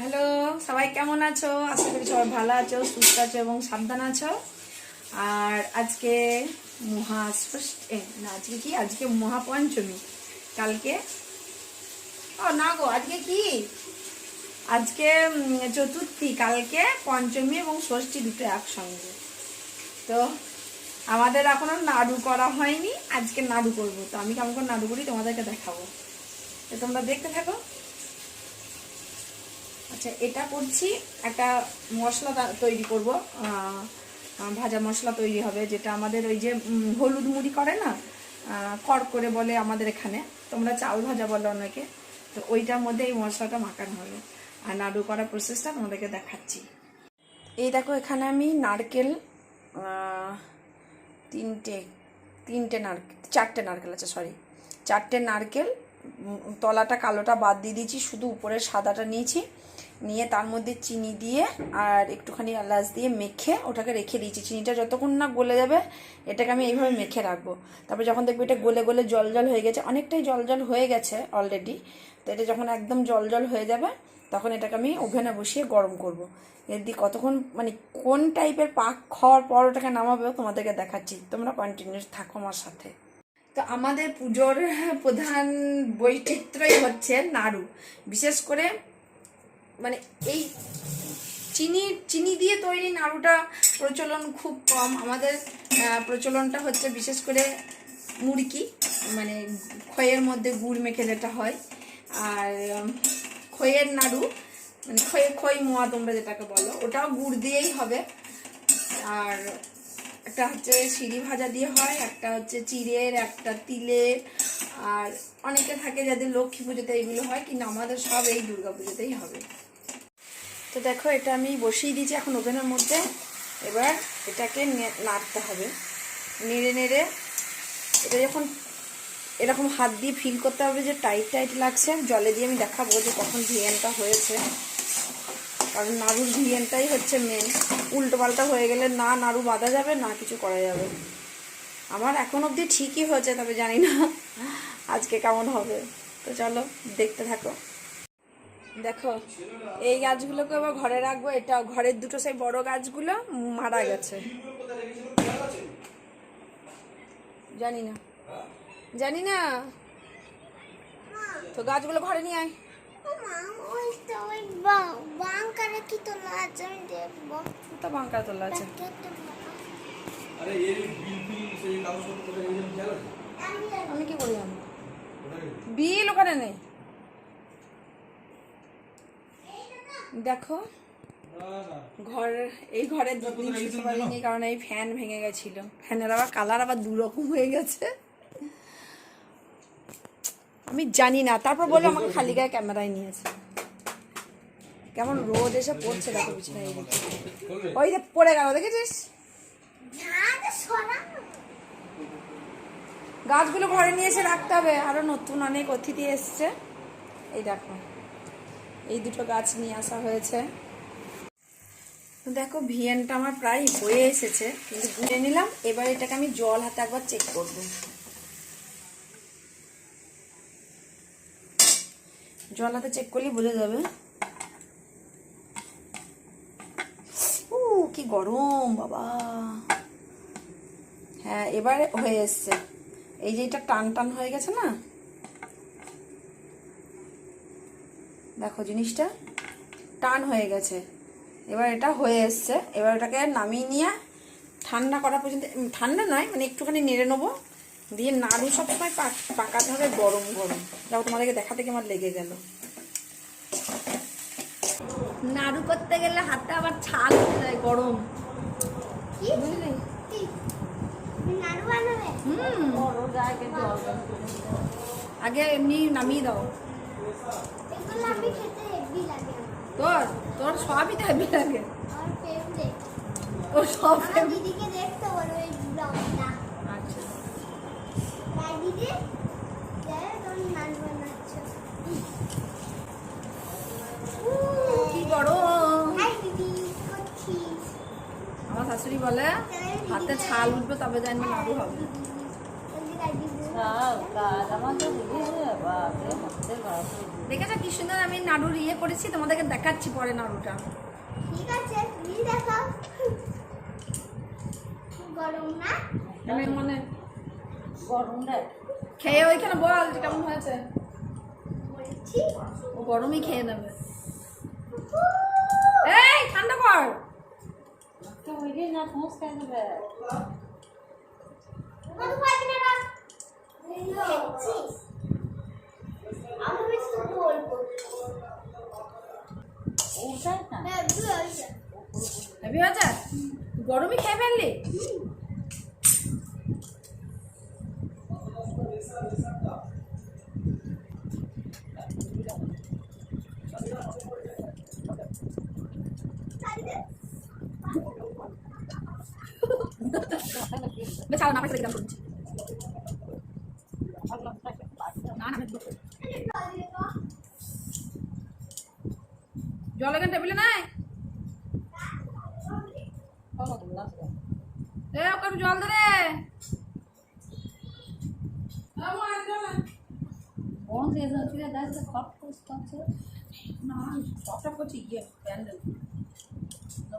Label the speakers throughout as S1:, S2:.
S1: Hello, সবাই কেমন আছো? আশা করি সবাই ভালো আছো, সুস্থ আছো এবং সাবধান আছো। আর আজকে মহা না, আজকে কি? আজকে মহাপঞ্চমী। কালকে? ও, না গো, আজকে কি? আজকে চতুর্থী। কালকে পঞ্চমী এবং ষষ্ঠী দুটো একসঙ্গে। তো আমাদের এখনও নাড়ু করা হয়নি, আজকে নাড়ু করব। তো আমি কেমন করে নাড়ু করি তোমাদেরকে দেখাবো। তো তোমরা দেখতে থাকো। আচ্ছা এটা করছি। একটা মশলা তৈরি করব। ভাজা মশলা তৈরি হবে, যেটা আমাদের ওই যে হলুদ মুড়ি করে না? কর করে বলে আমাদের এখানে। তোমরা চাউল ভাজা বলো অনেকে। তো ওইটার মধ্যে এই মশলাটা মাখানো হবে। আর নাড়ু করার প্রসেসটা তোমাদেরকে দেখাচ্ছি। এই দেখো, এখানে আমি নারকেল তিনটে তিনটে নারকেল চারটে নারকেল আছে সরি চারটে নারকেল তলাটা কালোটা বাদ দিয়ে দিয়েছি। শুধু উপরের সাদাটা নিয়েছি। নিয়ে তার মধ্যে চিনি দিয়ে আর একটুখানি এলাচ দিয়ে মেখে ওটাকে রেখে দিয়েছি। চিনিটা যতক্ষণ না গলে যাবে, এটাকে আমি এইভাবে মেখে রাখব। তারপর যখন দেখব এটা গলে গলে জল জল হয়ে গেছে, অনেকটাই জল জল হয়ে গেছে অলরেডি তো এটা যখন একদম জল জল হয়ে যাবে, তখন এটাকে আমি ওভেনে বসিয়ে গরম করব। এর দিয়ে কতক্ষণ মানে কোন টাইপের পাক খাওয়ার পর ওটাকে নামাবেও তোমাদেরকে দেখাচ্ছি। তোমরা কন্টিনিউস থাকো আমার সাথে। তো আমাদের পুজোর প্রধান বৈচিত্র্যই হচ্ছে নাড়ু। বিশেষ করে মানে এই চিনি চিনি দিয়ে তৈরি নাড়ুটা প্রচলন খুব কম। আমাদের প্রচলনটা হচ্ছে বিশেষ করে মুড়কি মানে খইয়ের মধ্যে গুড় মেখে যেটা হয়। আর উম, খইয়ের নাড়ু মানে খই খই মোয়া তোমরা যেটাকে বলো ওটাও গুড় দিয়েই হবে। আর একটা হচ্ছে সিঁড়ি ভাজা দিয়ে হয় একটা হচ্ছে চিড়ের একটা তিলের আর অনেকে থাকে যাদের লক্ষ্মী পুজোতে এইগুলো হয় কিন্তু আমাদের সব এই দুর্গা পুজোতেই হবে। তো দেখো, এটা আমি বসিয়ে দিয়েছি এখন ওভেনের মধ্যে। এবার এটাকে নাড়তে হবে। নেড়ে নেড়ে এটা যখন এরকম হাত দিয়ে ফিল করতে হবে যে টাইট টাইট লাগছে, জলে দিয়ে আমি দেখাবো যে কখন ভিএনটা হয়েছে। কারণ নাড়ুর ভিএনটাই হচ্ছে মেন উল্টো পাল্টা হয়ে গেলে না নাড়ু বাঁধা যাবে, না কিছু করা যাবে। আমার এখন অবধি ঠিকই হয়েছে, তবে জানি না আজকে কেমন হবে। তো চলো, দেখতে থাকো। দেখো এই গাছগুলোকে আবার ঘরে রাখব। এটা ঘরের দুটো সেই বড় গাছগুলো মারা গেছে। জানি না। জানি না। তো গাছগুলো ঘরে নিয়ে আয়।
S2: ওই তো ওই বা- বাঙ্কারে কি তোলা আছে? আমি
S1: তো বাঙ্কা তোলা আছে।
S2: আমি
S1: কি
S3: গেছে?
S1: বিল ওখানে নেই। দেখো ঘর এই ঘরে দুদিন শুতে পারিনি কারণ এই ফ্যান ভেঙে গেছিল। ফ্যানের আবার কালার আবার দু রকম হয়ে গেছে। আমি জানি না। তারপর বলে আমাকে খালি গায়ে ক্যামেরায় নিয়েছে কেমন রোদ এসে পড়ছে দেখো বিছানায় ওই যে পড়ে গেল দেখেছিস? গাছগুলো ঘরে নিয়ে এসে রাখতে হবে। আরও নতুন অনেক অতিথি এসছে। এই দেখো। এই দুটো গাছ নিয়ে আসা হয়েছে। দেখো, ভিএনটা আমার প্রায় হয়ে এসেছে, কিন্তু গুলে নিলাম। এবার এটাকে আমি জল হাতে একবার চেক করব। জল হাতে চেক করলে বোঝা যাবে। ও কি গরম, বাবা। হ্যাঁ এবার হয়ে এসছে। এই যে এটা টান টান হয়ে গেছে না? দেখো জিনিসটা টান হয়ে গেছে। এবার এটা হয়ে এসছে। এবার এটাকে নামিয়ে নিয়ে ঠান্ডা করা পর্যন্ত ঠান্ডা নয় মানে একটুখানি নেড়ে নেব। দিয়ে নাড়ু সবসময় পাক- পাকাতে হবে গরম গরম। দেখো তোমাদেরকে দেখাতে কি আমার লেগে গেল। নাড়ু করতে গেলে হাতটা আবার ছাল হয়ে যায় গরম। বুঝলি আগে এমনি নামিয়ে দাও। তোর তোর সবই তো হেভি লাগে।
S2: আমার
S1: সব
S2: দিদিকে দেখতে বলো এই ব্লগটা।
S1: আচ্ছা।
S2: দিদি।
S1: কি গরম? আমার শাশুড়ি বলে হাতে ছাল উঠবে তবে জানি নাড়ু হবে। দেখেছ কি সুন্দর আমি নাড়ুর ইয়ে করেছি? তোমাদেরকে দেখাচ্ছি পরে নাড়ুটা।
S2: ঠিক আছে তুমি দেখাও। গরম না?
S1: আমি মানে
S4: গরম রে
S1: খেয়ে ওইখানে বল যে কেমন হয়েছে। ও গরমই খেয়ে নেবে। এই ঠান্ডা কর।
S4: তো বুঝলি না খেয়ে দেবে
S2: না দেখছিস আমি বেশি বলব হ্যাঁ
S1: হেভি হয়েছে গরমই খেয়ে ফেললি বেচাও না পয়সা দিলাম করছি না না আমি দেবো। জল এখানে টেবিলে নাই? এ ওকে একটু জল দে রে।
S4: কোন সিজন ছিল দেখ সব কুছ করছে
S1: না সবটা করছি ইয়ে প্যান্ডেল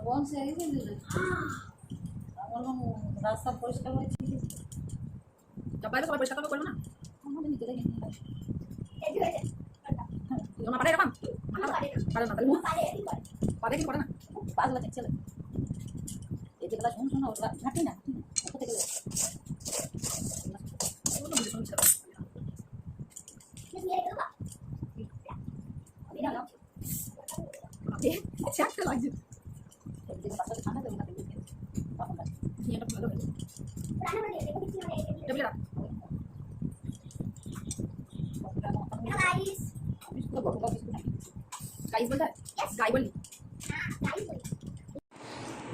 S4: কোন সিজন দিল আমার রাস্তা পরিষ্কার হয়েছে।
S1: তা বাইরে সবাই পয়সা করবে না।
S4: আমাদের নিতে দেখি
S2: এই হয়েছে
S1: তোমার পারে এরকম
S2: আমার পারে না
S1: পারে না তাহলে ও
S2: পারে এই পারে
S1: পারে
S2: গাইস
S1: গাইস বলতে গাই বললি?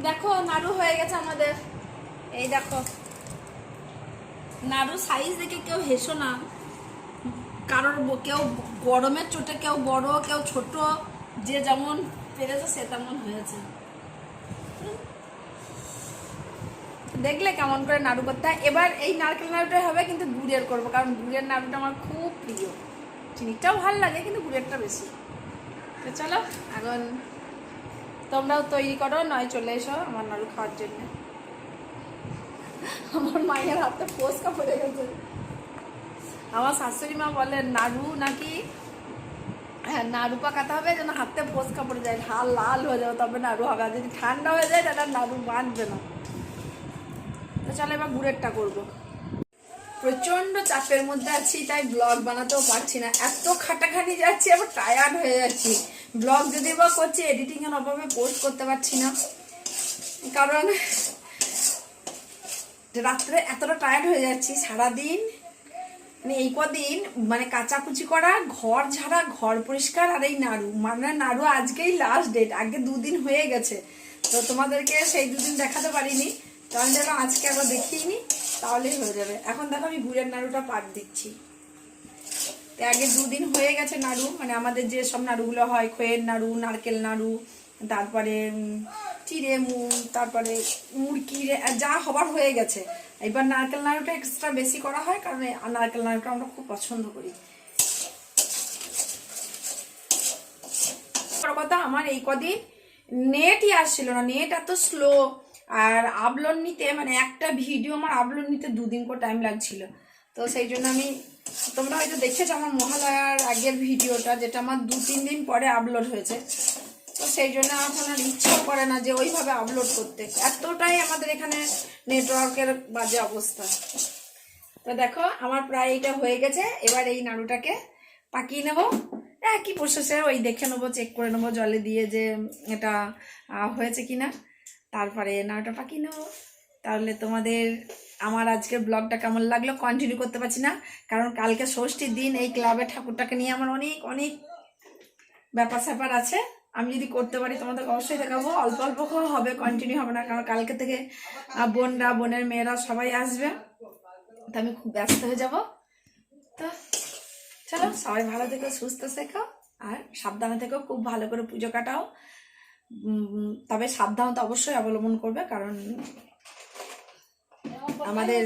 S1: দেখো নাড়ু হয়ে গেছে আমাদের। এই দেখো। নাড়ু সাইজ দেখে কেউ হেসো না। কারোর কেউ গরমের চোটে কেউ বড় কেউ ছোট যে যেমন পেরেছে সে তেমন হয়েছে। দেখলে কেমন করে নাড়ু করতে হয়। এবার এই নারকেল নাড়ুটাই হবে, কিন্তু গুড়ের করব, কারণ গুড়ের নাড়ুটা আমার খুব প্রিয়। চিনিটাও ভালো লাগে, কিন্তু গুড়েরটা বেশি। তো চলো, এখন তোমরাও তৈরি করো, নয় চলে এসো আমার নাড়ু খাওয়ার জন্য। আমার মায়ের হাতে ফোসকা পড়ে গেছে। আমার শাশুড়ি মা বলে, নাড়ু নাকি হ্যাঁ নাড়ু পাকাতে হবে, যেন হাতে ফোসকা পড়ে যায় ঢাল লাল হয়ে যাবে, তবে নাড়ু হবে যদি ঠান্ডা হয়ে যায়, তাহলে নাড়ু বাঁধবে না। চলো এবার গুড়েরটা করব। প্রচণ্ড চাপের মধ্যে আছি, তাই ব্লগ বানাতেও পারছি না। এত খাটাখাটি যাচ্ছি, আবার টায়ার্ড হয়ে যাচ্ছি। ব্লগ যদি বা করছি এডিটিং এর অভাবে পোস্ট করতে পারছি না। কারণ রাত্রে এতটা টায়ার্ড হয়ে যাচ্ছি, সারাদিন মানে এই কদিন মানে কাচাকুচি করা, ঘর ঝাড়া, ঘর পরিষ্কার, আর এই নাড়ু। মানে নাড়ু আজকেই লাস্ট ডেট আগে দুদিন হয়ে গেছে। তো তোমাদেরকে সেই দুদিন দেখাতে পারিনি। তো আমি যেন আজকে একবার দেখিয়ে নি তাহলেই হয়ে যাবে। এখন দেখো আমি গুড়ের নাড়ুটা পাক দিচ্ছি। তো আগে দুদিন হয়ে গেছে নাড়ু মানে আমাদের যে সব নাড়ুগুলো হয়, খয়ের নাড়ু, নারকেল নাড়ু, তারপরে চিড়ে মুগ তারপরে মুরকি যা হবার হয়ে গেছে। এবার নারকেল নাড়ুটা এক্সট্রা বেশি করা হয়, কারণ নারকেল নাড়ুটা আমরা খুব পছন্দ করি। কথা, আমার এই কদিন নেটই আসছিল না নেট এত স্লো আর আপলোড নিতে মানে একটা ভিডিও আমার আপলোড নিতে দুদিন করে টাইম লাগছিল। তো সেই জন্য আমি, তোমরা হয়তো দেখেছ আমার মহালয়ার আগের ভিডিওটা যেটা আমার দু, তিন দিন পরে আপলোড হয়েছে। তো সেই জন্য এখন আর ইচ্ছাও করে না যে ওইভাবে আপলোড করতে। এতটাই আমাদের এখানে নেটওয়ার্কের বাজে অবস্থা। তো দেখো, আমার প্রায় এটা হয়ে গেছে। এবার এই নাড়ুটাকে পাকিয়ে নেব। একই প্রসেসে ওই দেখে নেব চেক করে নেব, জলে দিয়ে যে এটা হয়েছে কিনা। তারপরে নাড়ুটা পাকিয়ে নেব তাহলে তোমাদের আমার আজকের ব্লগটা কেমন লাগল কন্টিনিউ করতে পারছি না। কারণ কালকে ষষ্ঠীর দিন এই ক্লাবে ঠাকুরটাকে নিয়ে আমার অনেক অনেক ব্যাপার স্যাপার আছে। আমি যদি করতে পারি তোমাদের অবশ্যই দেখাবো। অল্প অল্প হবে কন্টিনিউ হবে না। কারণ কালকে থেকে বোনরা, বোনের মেয়েরা সবাই আসবে। তো আমি খুব ব্যস্ত হয়ে যাব। তো চলো, সবাই ভালো থেকো, সুস্থ থেকো। আর সাবধানে থেকো, খুব ভালো করে পুজো কাটাও। তবে সাবধানতা অবশ্যই অবলম্বন করবে, কারণ আমাদের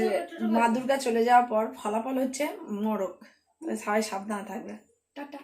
S1: মা দুর্গা চলে যাওয়ার পর ফলাফল হচ্ছে মরক সবাই সাবধান থাকবে। টাটা।